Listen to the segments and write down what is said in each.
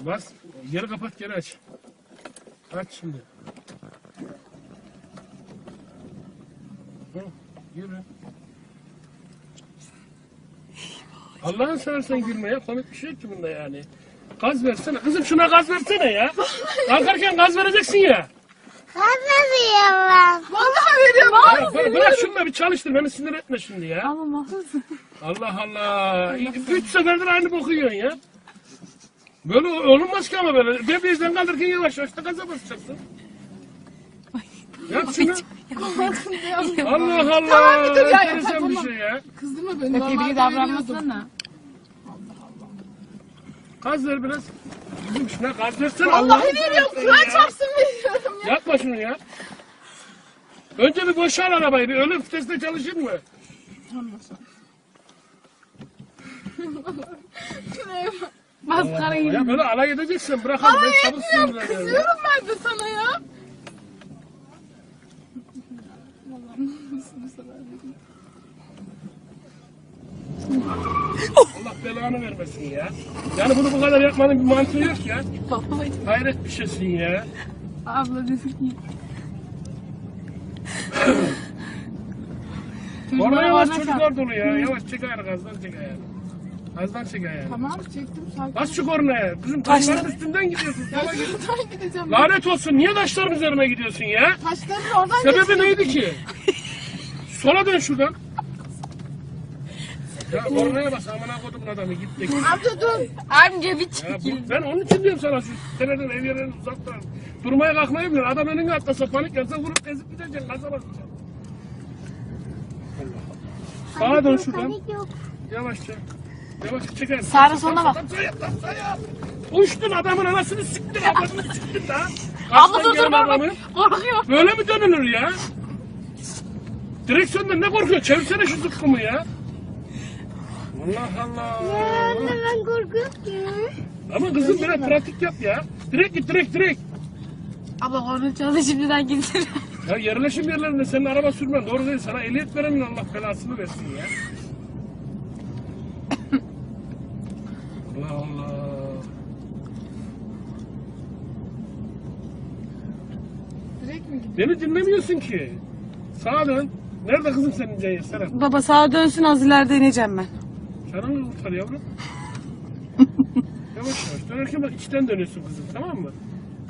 Bas. Geri kapat geri aç. Aç şimdi. Hı, yürü. Allah'ın seversen gülme ya. Komik bir şey yok ki bunda yani. Gaz versene. Kızım şuna gaz versene ya. Kalkarken gaz vereceksin ya. Anlamıyorum. Vallahi veriyorum. Ya bırak, bırak şunu da bir çalıştır. Beni sinir etme şimdi ya. Ama mahsus. Allah Allah. Üç seferdir aynı boku yiyorsun ya. Böyle olunmaz ki ama böyle. Debriyajdan kaldırırken yavaş yavaş da gaza basacaksın. Yap şunu. Allah Allah. Tamam, bir dur ya, Enteresan bir tamam. şey ya. Kızdırma beni. Normalde davranmasana. Gaz ver biraz. Kızım şuna gaz versene. Vallahi Allah'ını veriyorum. Kur'an çarpsın veriyorum ya. Yapma şunu ya. Önce bir boşal arabayı. Bir ölüm vitesinde çalışır mı? Maskara gibi. Ya böyle alay edeceksin. Bırakalım. Ben çabuk sinirleniyorum. Kızıyorum ben de sana ya. Allah belanı vermesin ya. Yani bunu bu kadar yapmanın bir mantığı yok ya. Babacım. Hayret bir şeysin ya. Abla desin ki. Orada yavaş bana çocuklar dolu ya. Yavaş çek ayağını gazdan çek ayağını. Gazdan çek ayağını. Tamam çektim sakin. Bas şu kornaya. Kızım taşların üstünden gidiyorsun. Ya Sola git. şuradan gideceğim. Lanet olsun. Niye taşların üzerine gidiyorsun ya? Taşların oradan Sebebi neydi ki? Sola dön şuradan. Ya kornaya bas amına kodumun adamı git de git. Amca dur. Amca bir Ya çekil. bu, ben onun için diyorum sana şu seneden ev yerlerini uzaktan. Durmaya kalkmayı bilir. Adam önüne atlasa panik yapsa vurup ezip gideceksin. Gaza basacaksın. Sağa dön şuradan. Yok. Yavaşça. Yavaşça çeker. Sağına soluna bak. Sağ yap lan yap. Uçtun adamın anasını siktin adamını siktin daha. Abla dur dur bak. Korkuyor. Böyle mi dönülür ya? Direksiyondan ne korkuyor? Çevirsene şu zıkkımı ya. Allah Allah. Anne ben korkuyorum ki. Ama kızım biraz pratik yap ya. Direkt git direkt direkt. Abla korna çaldı şimdiden gitsin. Ya yerleşim yerlerinde senin araba sürmen doğru değil. Sana ehliyet verenin Allah belasını versin ya. Allah Allah. Direkt mi gidiyor? Beni dinlemiyorsun ki. Sağa dön. Nerede kızım senin Ceyhan Serap? Baba sağa dönsün az ileride ineceğim ben. Canını kurtar yavrum. yavaş yavaş. Dönerken bak içten dönüyorsun kızım tamam mı?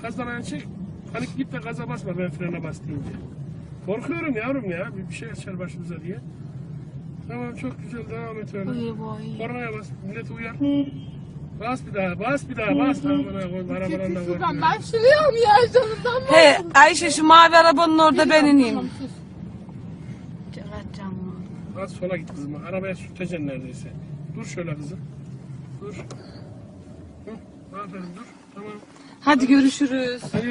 Gazdan ayağını çek. Panik git de gaza basma ben frene bas deyince. Korkuyorum yavrum ya. Bir, bir şey açar başımıza diye. Tamam çok güzel devam et öyle. Uyu boy. Kornaya bas. Millet uyar. Bas bir daha, bas bir daha, bas. Arabadan da Şuradan korkma. ben mı ya canımdan mı? He Ayşe şu mavi arabanın orada ben ineyim. Bas sola git kızım. Arabaya sürteceksin neredeyse. Dur şöyle kızım. Dur. Hı, aferin dur. Tamam. Hadi görüşürüz.